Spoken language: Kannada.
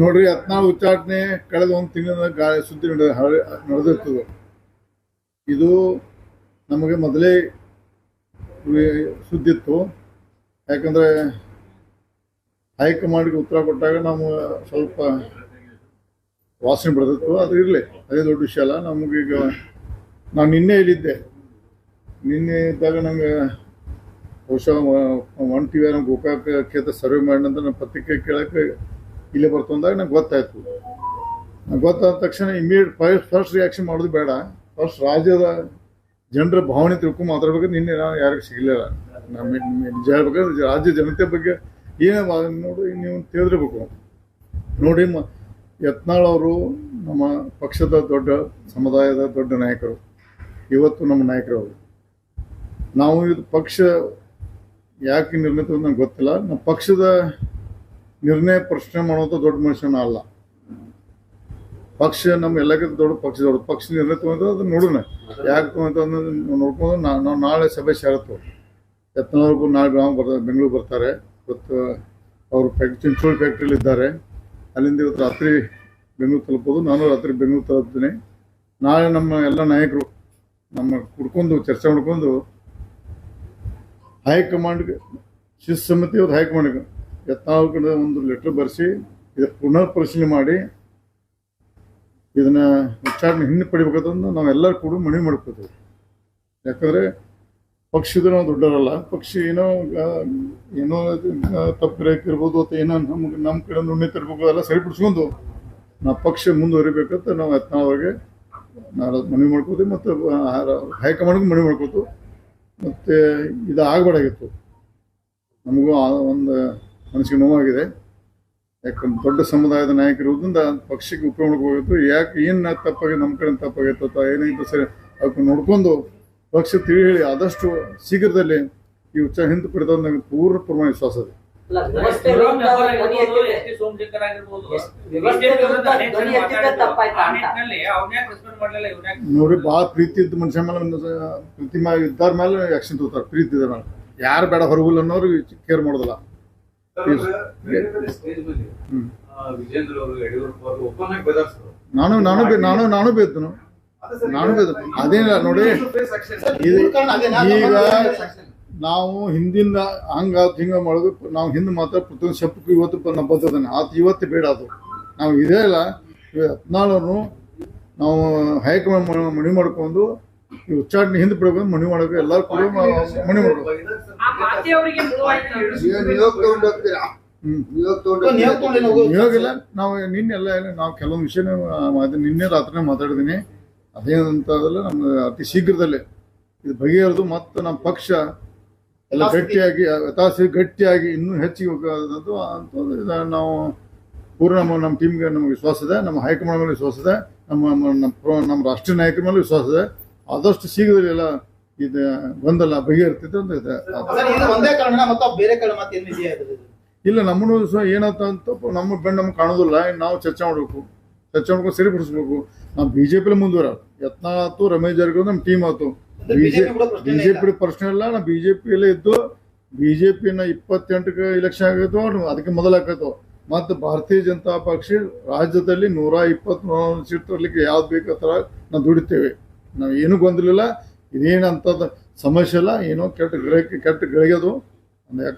ನೋಡ್ರಿ ಹತ್ನಾಳು ಉಚ್ಚಾಟನೆ ಕಳೆದ ಒಂದು ತಿಂಗಳ ಗಾಳಿ ಸುದ್ದಿ ನಡೆದಿರ್ತದ. ಇದು ನಮಗೆ ಮೊದಲೇ ಸುದ್ದಿ ಇತ್ತು ಯಾಕಂದ್ರೆ ಹೈಕಮಾಂಡ್ಗೆ ಉತ್ತರ ಕೊಟ್ಟಾಗ ನಾವು ಸ್ವಲ್ಪ ವಾಸನೆ ಬರ್ತಿತ್ತು ಅದು ಇರಲಿ, ಅದೇ ದೊಡ್ಡ ವಿಷಯ ಅಲ್ಲ. ನಮಗೀಗ ನಾನು ನಿನ್ನೆ ಇಲ್ಲಿದ್ದೆ ನಿನ್ನೆ ಇದ್ದಾಗ ನಂಗೆ ಬಹುಶಃ ಒನ್ ಟಿ ವಿ ನಮ್ಮ ಗೋಕಾಕ ಕ್ಷೇತ್ರ ಸರ್ವೆ ಮಾಡಿನಂತ ಪತ್ರಿಕೆ ಕೇಳಕ್ಕೆ ಇಲ್ಲೇ ಬರ್ತಂದಾಗ ನಂಗೆ ಗೊತ್ತಾಯ್ತು. ಗೊತ್ತಾದ ತಕ್ಷಣ ಇಮಿಡಿಯೇಟ್ ಫಸ್ಟ್ ರಿಯಾಕ್ಷನ್ ಮಾಡೋದು ಬೇಡ. ಫಸ್ಟ್ ರಾಜ್ಯದ ಜನರ ಭಾವನೆ ತಿಳ್ಕೊಂಡು ಮಾತಾಡ್ಬೇಕು ನಿನ್ನೆ ನಾನು ಯಾರಿಗೂ ಸಿಗಲಿಲ್ಲ. ನಮ್ಮ ನಿಜ ಹೇಳ್ಬೇಕಂದ್ರೆ ರಾಜ್ಯ ಜನತೆ ಬಗ್ಗೆ ಏನೇ ನೋಡಿ ನೀವು ತಿಳಿದಿರ್ಬೇಕು. ನೋಡಿ ಮ ಯತ್ನಾಳ್ ಅವರು ನಮ್ಮ ಪಕ್ಷದ ದೊಡ್ಡ ಸಮುದಾಯದ ದೊಡ್ಡ ನಾಯಕರು. ಇವತ್ತು ನಮ್ಮ ನಾಯಕರು ಅವರು. ನಾವು ಇದು ಪಕ್ಷ ಯಾಕೆ ನಿರ್ಮಿತ ನಂಗೆ ಗೊತ್ತಿಲ್ಲ. ನಮ್ಮ ಪಕ್ಷದ ನಿರ್ಣಯ ಪ್ರಶ್ನೆ ಮಾಡುವಂಥ ದೊಡ್ಡ ಮನುಷ್ಯನ ಅಲ್ಲ. ಪಕ್ಷ ನಮ್ಮ ಎಲ್ಲಕ್ಕಿಂತ ದೊಡ್ಡ ಪಕ್ಷ ದೊಡ್ಡ ಪಕ್ಷ ನಿರ್ಣಯ ತಗೊಂಡು ಅದನ್ನ ನೋಡೋಣ. ಯಾಕೆ ತಗೊಂತ ನೋಡ್ಕೊಂಡು ನಾವು ನಾಳೆ ಸಭೆ ಸೇರತ್ತು ಯತ್ನವ್ರಿಗೂ ನಾಳೆ ಗ್ರಾಮ ಬರ್ತಾರೆ ಬೆಂಗಳೂರು ಬರ್ತಾರೆ. ಇವತ್ತು ಅವರು ಫ್ಯಾಕ್ಟ್ರಿ ಚಿಂಚೋಳಿ ಫ್ಯಾಕ್ಟ್ರಿಲಿ ಇದ್ದಾರೆ. ಅಲ್ಲಿಂದ ಇವತ್ತು ರಾತ್ರಿ ಬೆಂಗಳೂರು ತಲುಪೋದು. ನಾನು ರಾತ್ರಿ ಬೆಂಗಳೂರು ತಲುಪ್ತೀನಿ. ನಾಳೆ ನಮ್ಮ ಎಲ್ಲ ನಾಯಕರು ನಮ್ಮ ಕುಡ್ಕೊಂಡು ಚರ್ಚೆ ಮಾಡ್ಕೊಂಡು ಹೈಕಮಾಂಡ್ಗೆ ಶಿಸ್ತು ಸಮಿತಿ ಅವ್ರು ಹೈಕಮಾಂಡ್ಗೆ ಯತ್ನಾಳ್ ಒಂದು ಲೆಟರ್ ಬರೆಸಿ ಇದಕ್ಕೆ ಪುನರ್ ಪರಿಶೀಲನೆ ಮಾಡಿ ಇದನ್ನ ವಿಚಾರಣೆ ಹಿಂದೆ ಪಡಿಬೇಕಂತಂದು ನಾವೆಲ್ಲರೂ ಕೂಡ ಮನವಿ ಮಾಡ್ಕೋತೀವಿ. ಯಾಕಂದ್ರೆ ಪಕ್ಷದ ನಾವು ದೊಡ್ಡವರಲ್ಲ, ಪಕ್ಷಿ ಏನೋ ಏನೋ ತಪ್ಪು ಇರ್ಬೋದು ಅಥವಾ ಏನೋ ನಮ್ಗೆ ನಮ್ಮ ಕಡೆ ನುಣ್ಣೆ ತರಬೇಕು ಅದೆಲ್ಲ ಸರಿಪಡಿಸ್ಕೊಂಡು ನಾವು ಪಕ್ಷ ಮುಂದುವರಿಬೇಕಂತ ನಾವು ಯತ್ನಾಳವ್ರಿಗೆ ನಾವು ಮನವಿ ಮಾಡ್ಕೋತೀವಿ ಮತ್ತು ಹೈಕಮಾಂಡ್ಗೂ ಮನವಿ ಮಾಡ್ಕೋತೀವಿ. ಮತ್ತು ಇದು ಆಗಬಾರ್ದಾಗಿತ್ತು ನಮಗೂ ಒಂದು ಮನಸ್ಸಿಗೆ ನೋವಾಗಿದೆ. ಯಾಕಂದ್ರೆ ದೊಡ್ಡ ಸಮುದಾಯದ ನಾಯಕರಿರೋದ್ರಿಂದ ಪಕ್ಷಕ್ಕೆ ಉಪಯೋಗಕ್ಕೆ ಹೋಗಿತ್ತು. ಯಾಕೆ ಏನು ತಪ್ಪಾಗಿದೆ ನಮ್ಮ ಕಡೆ ತಪ್ಪಾಗಿತ್ತು ಅಥವಾ ಏನಾಯಿತು ಸರಿ ಅದಕ್ಕೆ ನೋಡ್ಕೊಂಡು ಪಕ್ಷ ತಿಳಿ ಹೇಳಿ ಆದಷ್ಟು ಶೀಘ್ರದಲ್ಲಿ ಈ ಉಚ್ಚ ಹಿಂದೆ ಪಡೆದ ಪೂರ್ಣ ಪ್ರಮಾಣ ವಿಶ್ವಾಸ ಇದೆ. ಸೋಮಶೇಖರ್ ಆಗಿರ್ಬೋದು ಎಸ್- ವ್ಯವಸ್ಥೆ ವಿರುದ್ಧ ಧ್ವನಿ ಎತ್ತಿದ್ದೆ ತಪ್ಪಾಯ್ತಾ ಅಂತ. ಅವ್ನ್ಯಾಕ್ ರೆಸ್ಪಾಂಡ್ ಮಾಡಲಿಲ್ಲ ನೋಡಿ ಭಾಳ ಪ್ರೀತಿ ಇದ್ದ ಮನುಷ್ಯ ಮೇಲೆ ಪ್ರೀತಿ ಇದ್ದಾರ ಮೇಲೆ ಆಕ್ಷನ್ ತಗೋತಾರ ಪ್ರೀತಿ ಇದ್ದ ಮೇಲೆ. ಯಾರು ಬೇಡ ಹೊರಗುಲ್ಲ ಅನ್ನೋರು ಕೇರ್ ಮಾಡೋದಿಲ್ಲ. ಸ್ಟೇಜ್ ಮೇಲೆ ವಿಜೇಂದ್ರ ಅವರು ಯಡಿಯೂರಪ್ಪ ಅವರು ಓಪನ್ ಆಗಿ ಬೆದರ್ಸಿದ್ರು ನಾನು ನಾನು ನಾನು ನಾನು ಬೇತನು ನಾನು ಬೇದ ಅದೇನಿಲ್ಲ ನೋಡಿ. ಈಗ ನಾವು ಹಿಂದಿಂದ ಹಂಗ ಹಿಂಗ ಮಾಡೋದು ನಾವು ಹಿಂದೆ ಮಾತ್ರ ಪ್ರತಿಯೊಂದು ಶಬ್ದಕ್ಕೂ ಇವತ್ತು ನಮ್ಮ ನಾವು ಬರ್ತದಾನೆ ಆತ ಇವತ್ತು ಬೇಡ ಅದು. ನಾವು ಇದೇ ಇಲ್ಲ ಹದಿನಾಳನ್ನು ನಾವು ಹೈಕಮಾಂಡ್ ಮಣಿ ಮನವಿ ಮಾಡ್ಕೊಂಡು ಈ ಉಚ್ಚಾಟನೆ ಹಿಂದೆ ಬಿಡಬೇಕು ಮಣಿ ಮಾಡಬೇಕು. ಎಲ್ಲರೂ ಕೂಡ ಮಣಿ ಮಾಡಬೇಕು. ಇವಾಗಿಲ್ಲ ಆ ಮಾತಿ ಅವರಿಗೆ ಮುಳುವಾಯ್ತು. ಹ್ಮ್. ನೀವು ನಿನ್ನೆ ಎಲ್ಲ ಎಲ್ಲ ನಾವು ಕೆಲವೊಂದು ವಿಷಯ ಮಾತು- ನಿನ್ನೆ ರಾತ್ರಿ ಮಾತಾಡಿದ್ದೀನಿ. ಅದೇನಂತ ನಮ್ಮ ಅತಿ ಶೀಘ್ರದಲ್ಲೇ. ಇದು ಬಗೆಹರಿದು ಮತ್ತು ನಮ್ಮ ಪಕ್ಷ ಎಲ್ಲ ಗಟ್ಟಿಯಾಗಿ ತಾಸಿ ಗಟ್ಟಿಯಾಗಿ ಇನ್ನೂ ಹೆಚ್ಚಿಗೆ ಹೋಗೋದಂತೂ ಅಂಥದ್ದು. ನಾವು ಪೂರ್ಣ ನಮ್ಮ ನಮ್ಮ ಟೀಮ್ಗೆ ನಮಗೆ ವಿಶ್ವಾಸ ಇದೆ ನಮ್ಮ ಹೈಕಮಾಂಡ್ ಮೇಲೆ ವಿಶ್ವಾಸ ಇದೆ ನಮ್ಮ ನಮ್ಮ ನಮ್ಮ ನಮ್ಮ ರಾಷ್ಟ್ರೀಯ ನಾಯಕರ ಮೇಲೆ ವಿಶ್ವಾಸ ಇದೆ. ಆದಷ್ಟು ಶೀಘ್ರದಲ್ಲಿ ಎಲ್ಲ ಇದು ಗೊಂದಲ ಬಗೆಹರಿತೈತೆ ಅಂತ ಇದೆ. ಇಲ್ಲ ನಮ್ಮನ್ನು ಸಹ ಏನಾಯ್ತು ಅಂತ ನಮ್ಮ ಬೆಂಡ್ ನಮ್ಗೆ ಕಾಣೋದಿಲ್ಲ. ನಾವು ಚರ್ಚೆ ಮಾಡಬೇಕು. ಚರ್ಚೆ ಮಾಡ್ಕೊಂಡು ಸರಿಪಡಿಸ್ಬೇಕು. ನಾವು ಬಿ ಜೆ ಪಿಲಿ ಮುಂದುವರ ಯತ್ನ ಆಯ್ತು ರಮೇಶ್ ಜಾರಕಿಹೊಳಿ ನಮ್ಮ ಟೀಮ್ ಆಯ್ತು. ಬಿಜೆಪಿ ಪ್ರಶ್ನೆ ಇಲ್ಲ ನಾ ಬಿಜೆಪಿಯಲ್ಲೇ ಇದ್ದು ಬಿಜೆಪಿನ ಇಪ್ಪತ್ತೆಂಟಕ್ಕೆ ಎಲೆಕ್ಷನ್ ಆಗೈತೋ ಅದಕ್ಕೆ ಮೊದಲಾಕೈತೋ ಮತ್ತು ಭಾರತೀಯ ಜನತಾ ಪಕ್ಷ ರಾಜ್ಯದಲ್ಲಿ ನೂರ ಇಪ್ಪತ್ತ್ ಸೀಟ್ ತರಲಿಕ್ಕೆ ಯಾವ್ದು ಬೇಕು ಥರ ನಾವು ದುಡಿತೇವೆ. ನಾವು ಏನೂ ಗೊಂದಲಿಲ್ಲ ಇದೇನಂತದ ಸಮಸ್ಯೆ ಇಲ್ಲ. ಏನೋ ಕೆಟ್ಟ ಗಳಿಗೆ ಕೆಟ್ಟ ಗಳಿಗೆದು ಯಾಕಂದ್ರೆ